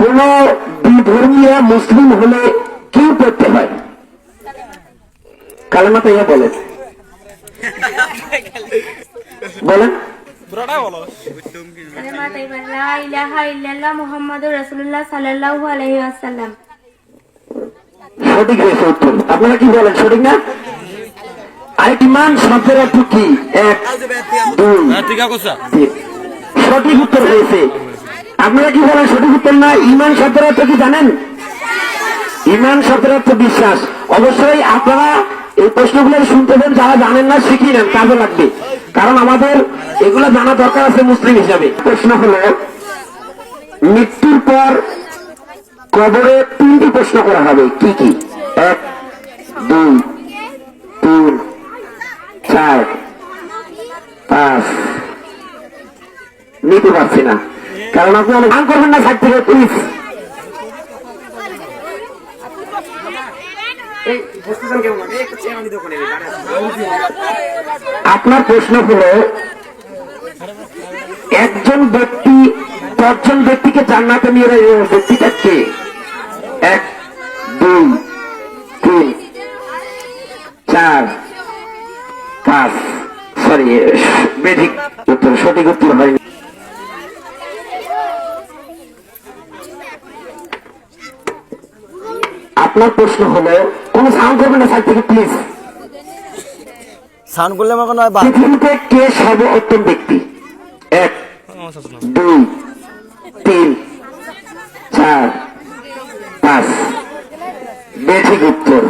কোন বিধর্মীয় মুসলিম হলে কি করতে হয়? কালেমা তো ইয়া বলেন বলেন। কালেমা তাইবা লা ইলাহা ইল্লাল্লাহ মুহাম্মাদুর রাসূলুল্লাহ সাল্লাল্লাহু আলাইহি ওয়াসাল্লাম। সঠিক হয়েছে উত্তর। আপনারা কি বলেন সঠিক না? আরেকটি মান শব্দের অর্থ কি? এক দুই সঠিক উত্তর হয়েছে আপনারা কি বলেন সঠিক উত্তর না? ইমান শব্দের কি জানেন? ইমান শব্দের বিশ্বাস। অবশ্যই আপনারা এই প্রশ্নগুলো শুনতে দেন, যারা জানেন না, শিখিয়ে নেন, কাজে লাগবে। কারণ আমাদের এগুলো জানা দরকার আছে মুসলিম হিসাবে। প্রশ্ন হলো, মৃত্যুর পর কবরে তিনটি প্রশ্ন করা হবে। কি কি? এক, দুই, তিন, চার, পাঁচ। নিতে পারছি না। কারণ আপনি অনেক গান করবেন না সাইড থেকে প্লিজ আপনার প্রশ্ন হলো একজন ব্যক্তি দশজন ব্যক্তিকে জান্নাতে নিয়ে ব্যক্তিটা কে? এক দুই তিন চার পাঁচ। সরি বেধিক উত্তর সঠিক উত্তর হয়নি। আপনার প্রশ্ন হলো কোন সাউন্ড করবেন না সাইড থেকে প্লিজ সাউন্ড করলে আমার কোনো হয় পৃথিবীতে কে সর্বোত্তম ব্যক্তি? এক দুই তিন চার পাঁচ। বেঠিক উত্তর।